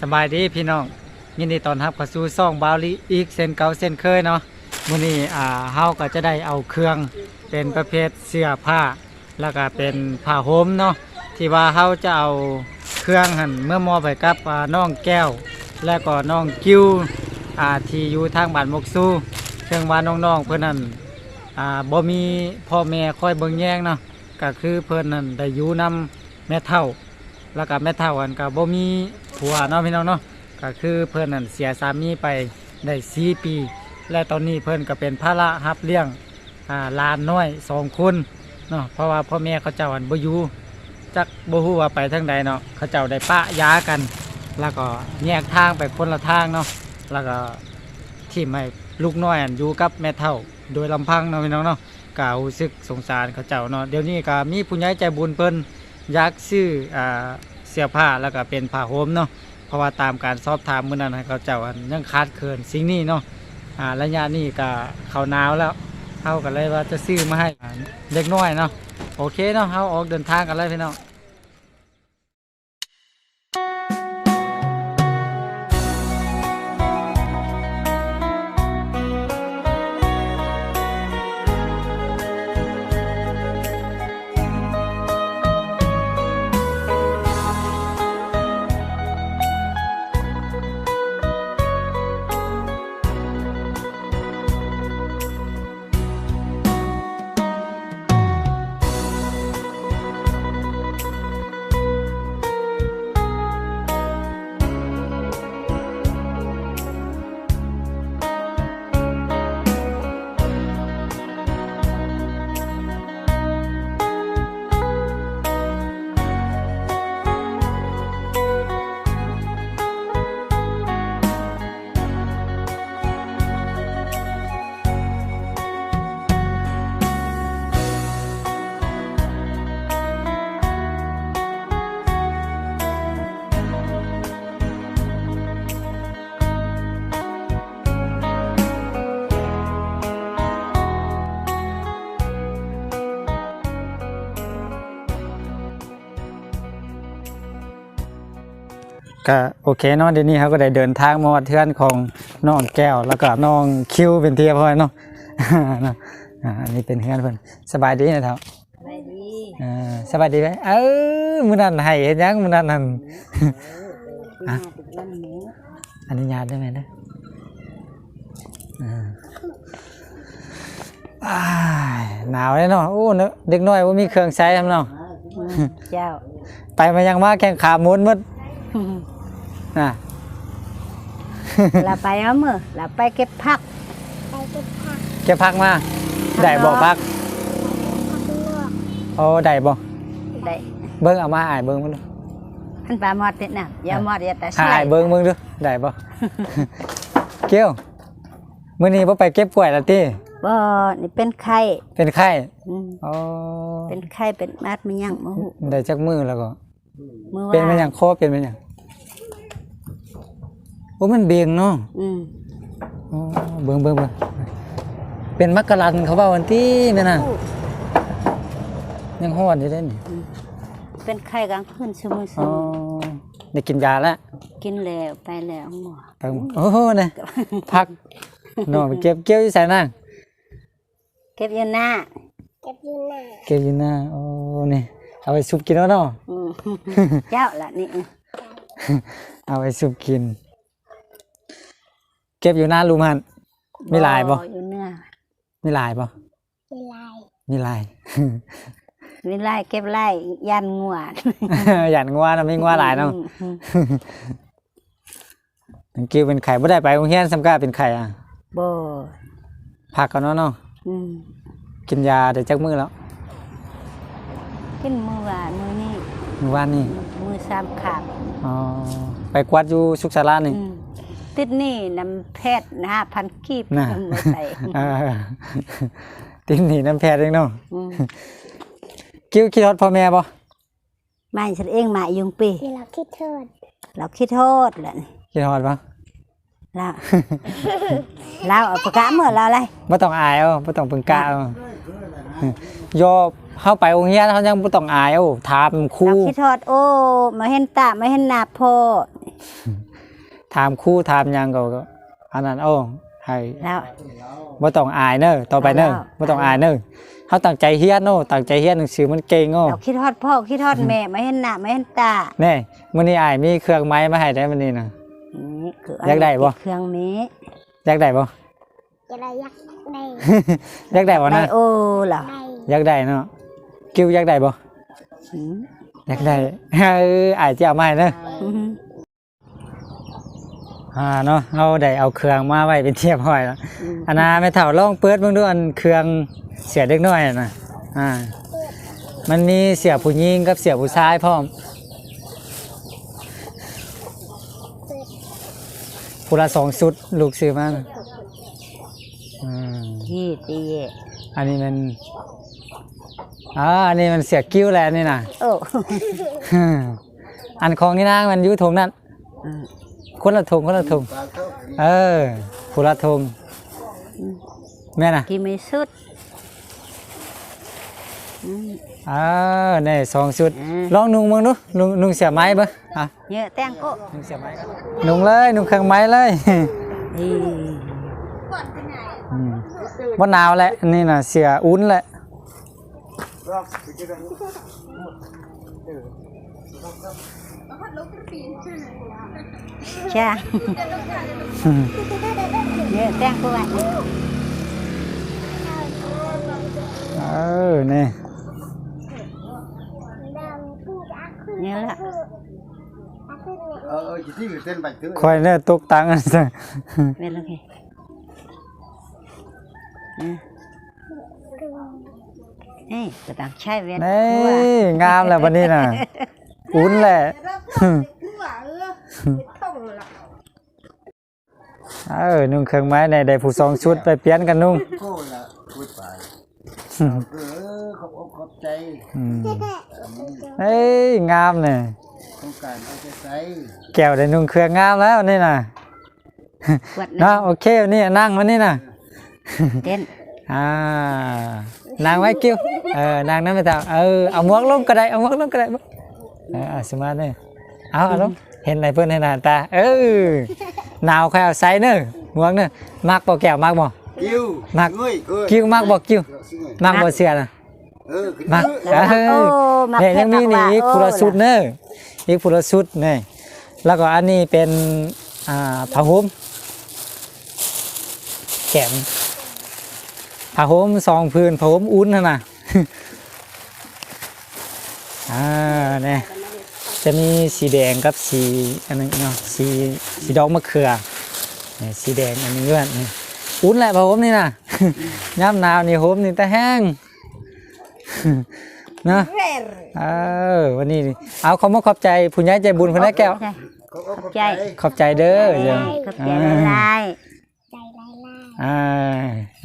สบายดีพี่น้องยินดีตอนรับเข้าสู่ซ่องบาวลีอีกเส้นเก่าเส้นเคยเนาะมื้อนี้อ่าเฮาก็จะได้เอาเครื่องเป็นประเภทเสื้อผ้า แล้วก็เป็นผ้าห่มเนาะที่ว่าเฮาจะเอาเครื่องหั่นเมื่อมอบไปกับอ่าน้องแก้ว และก็น้องกิ้วอ่าที่อยู่ทางบ้านมกซูซึ่งว่าน้องๆเพิ่นนั่นอ่าบ่มีพ่อแม่คอยเบิ่งแยงเนาะก็คือเพิ่นนั่นได้อยู่นํแม่เฒ่า แล้วก็แม่เฒ่าอันก็บ่มี ผัวเนาะพี่น้องเนาะก็คือเพิ่นนั่นเสียสามีไปได้4ปี และตอนนี้เพิ่อนก็เป็นภาระละรับเลี้ยงอ่าลานน้อยสองคนเนาะเพราะว่าพ่อแม่เขาเจ้าอันบ่อยู่จักบ่ฮู้ว่าไปทางใดเนาะเขาเจ้าได้ปะยากัน แล้วก็แยกทางไปคนละทางเนาะแล้วก็ที่ไม่ลูกน้อยอันอยู่กับแม่เฒ่าโดยลำพังเนาะพี่น้องเนาะก็รู้สึกสงสารเขาเจ้าเนาะเดี๋ยวนี้ก็มีผู้ใหญ่ใจบุญเพิ่นอยากซื้ออ่า สื้อผ้าแล้วก็เป็นผ้าห่มเนาะเพราะว่าตามการสอบถามมื้อนั้นเขาเจ้ายังคาดเคินสิ่งนี้เนาะอ่าระยะนี้ก็เขาหนาวแล้วเขากันเลยว่าจะซื้อมาให้เด็กน้อยเนาะโอเคเนาะเขาออกเดินทางกันเลยพี่น้อง ก็โอเคเนาะเดี๋ยวนี้เขาก็ได้เดินทางมาวัดเทือนของน้องแก้วแล้วก็น้องคิวเป็นเทียบพอยเนาะเนาะอ่าอันนี้เป็นเพื่อนเพิ่นสบายดีนะครับไปดีอ่าสบายดีไหมเออมื้อนั้นให้เฮ็ดหยังมื้อนั้นนั่นปีหน้าติดวันหมูอนุญาตได้ไหมนะอ่าอ้ายหนาวเลยเนาะโอ้เนอะเด็กน้อยว่ามีเครื่องใช้ทำเนาะอืมเจ้า ไปมายังมาแข่งขาหมุนหมด น่ะเราไปเอามือเราไปเก็บผักเก็บพักมาได้บ่พักโอ้ได้บ่ได้เบิ่งเอามาอ่ายเบิ่งมาดูอันปลาหมอดเนี่ยนะอย่าหมอดอย่าแต่อ่าใช่ยเบิ่งเบิ่งดูได้บ่เกี้ยวมื้อนี้บ่ไปเก็บกล้วยละติบ่นี่เป็นไข้เป็นไข้อืมอ๋อเป็นไข้เป็นมัดมันยังมือได้จักมือแล้วก็มือเป็นมันหว่ายังคอเป็นมันหยัง โอ้มันเบียงเนาะอืมอ๋อเบิ่งเบิ่งเบิ่งเป็นมักกะลันเขาว่าวันที่แม่น่ะยังฮ้อนอยู่เด้นี่เป็นไข้กลางคืนซุมื้ออ๋อๆได้กินยาแล้วกินแล้วไปแล้วหมอไปหมดโอ้โหเนี่ยพักน้องไปเก็บเกี่ยวอยู่ใส่นั่งเก็บอยู่หน้าเก็บอยู่หน้าโอ้นี่เอาไปซุปกินแล้วเนาะอืมเจ้าล่ะนี่เอาไปซุปกินเก็บอยู่หน้าลุมหันมีลายบ่อยู่เนื้อมีลายบ่มีลายมีไล่เก็บไล่ยันงัวหยันงัวนะไม่งัวหลายเนาะอืมตังกิ้วเป็นไข่บ่ได้ไปโรงเรียนสำกาเป็นไข่อะบ่พักก่อนเนาะเนาะอืมกินยาได้จักมื้อแล้วกินมือหวานมือนี่มื้อวานนี่มือสามขาบอ๋อไปกวาดอยู่สุขศาลานี่อืม ติดหนี่นำแพทย์ห้าพันกีบน่ะมือใส่เออตินหนีน้ำแพทย์เองเนาะอืมกิ้วคิดฮอดพ่อแม่บ่มาฉันเองมายุงปีเราคิดโทษเราคิดโทษแหละนี่คิดฮอดบ่เราเราเอาประกาศเมื่อเราอะไรบ่ต้องอายเอาบ่ต้องเพิ่งกล้าเอาโยเฮาไปโรงเรียนเฮายังบ่ต้องอายเอาถามครูเราคิดโทษโอ้มาเห็นตามาเห็นหน้าพ่อ ถามครู่ถามหยังก็ก็อันนั้นโอ้ให้แล้ว บ่ต้องอายเด้อต่อไปเด้อเอาแล้วบ่ต้องอายเด้อเฮาตั้งใจเฮียนโน้ตั้งใจเฮียนหนังสือมันเก่งโอ้เราคิดฮอดพ่อคิดฮอดแม่ไม่เห็นหน้าไม่เห็นตาแน่มื้อนี้อายมีเครื่องไม้มาให้ได้มื้อนี้น่ะนี่คืออยากได้บ่ เครื่องนี้อยากได้บ่ จะได้ยักได้อยากได้บ่ได้นะโอ้เหรอได้อยากได้เนาะกิ้วอยากได้บ่อืมอยากได้เอออายจะเอามาให้เด้ออืม อ่าเนาะเฮาได้เอาเครื่องมาไว้เป็นเทียบห้อยแล้วอืมอันน่ะแม่เฒ่าลองเปิดเบิ่งดูอันเครื่องเสียเด็กน้อยน่ะอ่ามันมีเสียผู้หญิงกับเสียผู้ชายพร้อมผู้ละสองชุดลูกซื้อมาน่ะอืมที่ตีอันนี้มันอ่าอันนี้มันเสียกิ้วแหล้วนี่น่ะโอ้อันของนี่นะมันอยู่ถุงนั้นอืม คนละถุงคนละถุงเออคนละถุงแม่น่ะกี่ไม่สุดอืมเออนี่สองชุดอืมลองนุ่งมึงดูนุ่งนุ่งเสียไม้เบ้อะเยอะแตงโก็นุ่งเสียไม้กันนุ่งเลยนุ่งเครื่องไม้เลยดีอืมว่าหนาวแหละนี่น่ะเสียอุ่นแหละใช่อืมเยอะแตงโก็ไว้เออนี่เยอะละ ờ ờ chỉ thích người tên bạch thứ คอยเนี่ยตกตังค์อันซะเว้นโอเคอืมนี่ก็ต้องใช้เว้นนี่ทั่วงามแหละวันนี้น่ะ อุ่นแหละ เออนุ่งเครื่องไม้ในได้ผู้สองชุดไปเปลี่ยนกันนุ่ง cô là vui phải ừ không ốc khóc chay อืมเอ้ยงามเนี่ย không cần ốc cái chay แก้วได้นุ่งเครื่องงามแล้วนี่น่ะขวดเนาะโอเคนี่นั่งมานี่น่ะเต้นอ่านั่งไว้กิ้วเออนั่งนั่นไปตามเออเอาหมวกลงก็ได้เอาหมวกลงก็ได้เออเอาสมาร์ทเนี่ยเอาเอาลง เห็นอะไรเพื่อนให้หน้าตา เออหนาวใครเอาใส่เนอะหมวกเนอะมักบ่แก้วมักบ่ kêu Mặc. người cười กิ้วมักบ่กิ้ว xin người มักบ่เสียน่ะ ừ cái Mặc. thứ เออโอ้มาเนี่ยยังมีนี่อีกโอ้พุระสุดเนอะอีกพุระสุดนี่แล้วก็อันนี้เป็นอ่าผ้าห่มแขนผ้าห่มสองพื้นผ้าห่มอุ่นนั่นน่ะอ่าเนี่ย จะมีสีแดงกับสีอันนึงเนาะสีสีดอกมะเขือเนี่ยสีแดงอันนี้เพื่อนนี่อุ่นแหละผ้าห่มนี่น่ะย่ำหนาวนี่ห่มนี่แต่แห้งเนาะเออวันนี้เอาขอมขอบใจผู้ใหญ่ใจบุญคนได้แก้ว có ốc khóc Chay. chay ขอบใจเด้อเดี๋ยวขอบใจหลายใจลายลายอ่า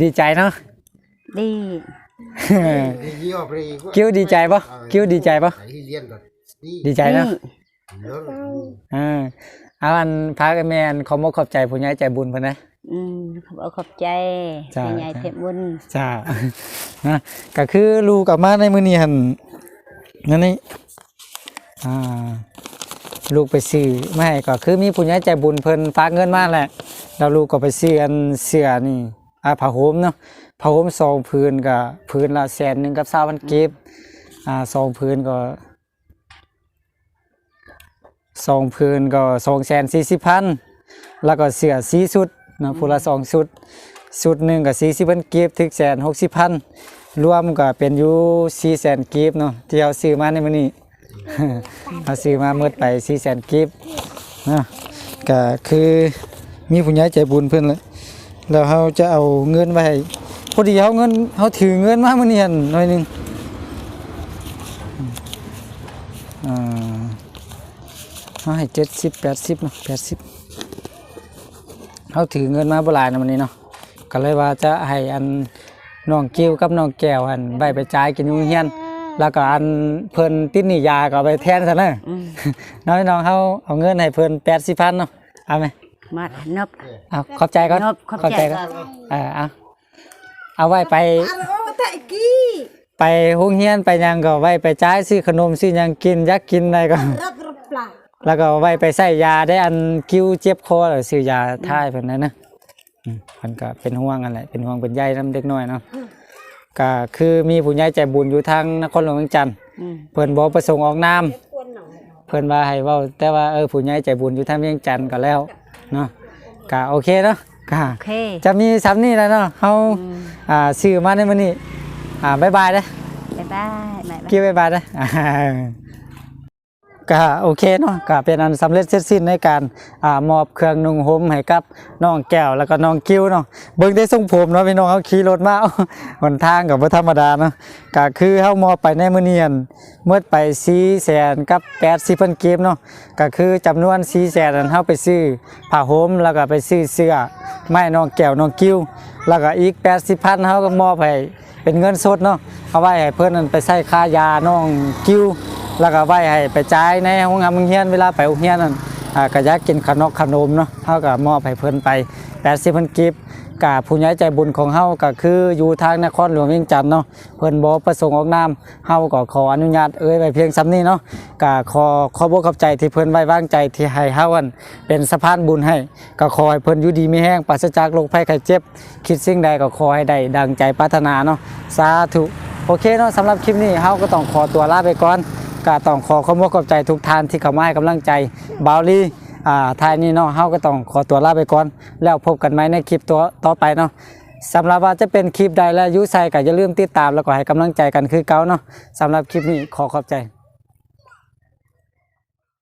ดีใจเนาะดี thì nhiều thì có- กิ้วดีใจปะกิ้วดีใจปะ Đấy, liên rồi đi ดีใจเนาะ lớn rồi. อ่าเอาอันพากันแมนขอมขอบใจผู้ใหญ่ใจบุญคนนะอืมขอบอกขอบใจจ้าเป็นใหญ่เทพบุญจ้านะก็คือลูกกลับมาในมื้อนี้หั่นนั่นนี่อ่าลูกไปซื้อไม่ให้ก็คือมีผู้ใหญ่ใจบุญเพิ่นฝากเงินมาแหละแล้วลูกก็ไปซื้ออันเสื้อนี่อ่าผ้าห่มเนาะผ้าห่มสองพื้นก็พื้นละแสนหนึงกับ20,000เก็บอ่าสองพื้นก็ สองพื้นก็240,000แล้วก็เสื้อสีชุดเนาะผู้ละสองชุดชุดหนึ่งก็สี่สิบพันกีบถึงแสนหกสิบพันรวมก็เป็นอยู่สี่แสนกีบเนาะที่เราซื้อมาในมื้อนี้เราซื้อมาเมื่อไปสี่แสนกีบนะก็คือมีผู้ใหญ่ใจบุญเพิ่นแหละแล้วเขาจะเอาเงินไว้ให้พอดีเขาเงินเขาถือเงินมามื้อนี้หั่นหน่อยหนึงอ่า เขาให้เจ็ดสิบแปดสิบเนาะแปดสิบเขาถือเงินมาบ่หลายนะมื้อนี้เนาะก็เลยว่าจะให้อันน้องกิ้วกับน้องแก้วอันใบไปจ่ายกินอยู่โรงเฮียน แล้วก็อันเพิ่นติดหนี้ยาก็เอาไปแทนซะเนอะอืมน้อยน้องเขาเอาเงินให้เพิ่นแปดสิบพันเนาะเอาไหมมดนบเอาขอบใจก่อนนบขอบใจก่อนเออเอาเอาไว้ไปไปโรงเรียนไปหยังก็ไว้ไปจ่ายซื้อขนมซื้อหยังกินอยากกินอะไรก็ แล้วก็เอาไว้ไปใส่ยาได้อันกิ้วเจ็บคอหรือซื้อยาท่ายเพิ่นนั่นนะอืมเพิ่นก็เป็นห่วงกันแหละเป็นห่วงเป็นใยนํเด็กน้อยเนาะก็คือมีผู้ใหญ่ใจบุญอยู่ทางนครหลวงเวียงจันทน์อืมเพิ่นบ่ประสงค์ออกนามเพิ่นว่าให้เว้าแต่ว่าเออผู้ใหญ่ใจบุญอยู่ทางเวียงจันทน์ก็แล้วเนาะก็โอเคเนาะก็ โอเค จะมีซ้ำนี่แหล้วเนาะเฮาอืม อ่าซื้อมาในมื้อนี้อ่าบ๊ายบายเด้อบ๊ายบายบ๊ายบาย กิ้วบ๊ายบายเด้ออ่า ก็โอเคเนาะก็เป็นอันสำเร็จเสร็จสิ้นในการอ่ามอบเครื่องนุ่งห่มให้กับน้องแก้วแล้วก็น้องกิ้วเนาะเบิ่งได้ทรงผมเนาะพี่น้องเฮาขี่รถมาหนทางก็บ่ธรรมดาเนาะก็คือเฮามอบไปในมื้อนี้อั่นเมื่อไป4แสนกับ80,000กีบเนาะก็คือจำนวน4แสนนั้นเฮาไปซื้อผ้าห่มแล้วก็ไปซื้อเสื้อไม้น้องแก้วน้องกิ้วแล้วก็อีก80,000เฮาก็มอบให้เป็นเงินสดเนาะเอาไว้ให้เพิ่นนั่นไปใช้ค่ายาน้องกิ้ว แล้วก็ไว้ให้ไปจ่ายในห้องงานโรงเรียนเวลาไปโรงเรียนนั่นอ่าก็อยากกินขนมขนมเนาะเฮาก็มอบให้เพิ่นไป80เพิ่นกิฟต์กับผู้ใหญ่ใจบุญของเฮาก็คืออยู่ทางนครหลวงเวียงจันทน์เนาะเพิ่นบ่ประสงค์ออกนามเฮาก็ขออนุญาตเอ่ยไว้เพียงซ้ำนี้เนาะก็ขอขอบอกขอบใจที่เพิ่นไว้วางใจที่ให้เฮาอันเป็นสะพานบุญให้ก็ขอให้เพิ่นอยู่ดีมีแห้งปราศจากโรคภัยไข้เจ็บ คิดสิ่งใดก็ขอให้ได้ดังใจปรารถนาเนาะสาธุโอเคเนาะสำหรับคลิปนี้เฮาก็ต้องขอตัวลาไปก่อน ก็ต้องขอขอบคุณขอบใจทุกท่านที่เข้ามาให้กำลังใจบาวลี่อ่าทายนี้เนาะเฮาก็ต้องขอตัวลาไปก่อน แล้วพบกันไหมในคลิปตัวต่อไปเนาะสำหรับว่าจะเป็นคลิปใดและยุใส่ก็อย่าลืมติดตามแล้วก็ให้กำลังใจกันคือเก่าเนาะสำหรับคลิปนี้ขอขอบใจ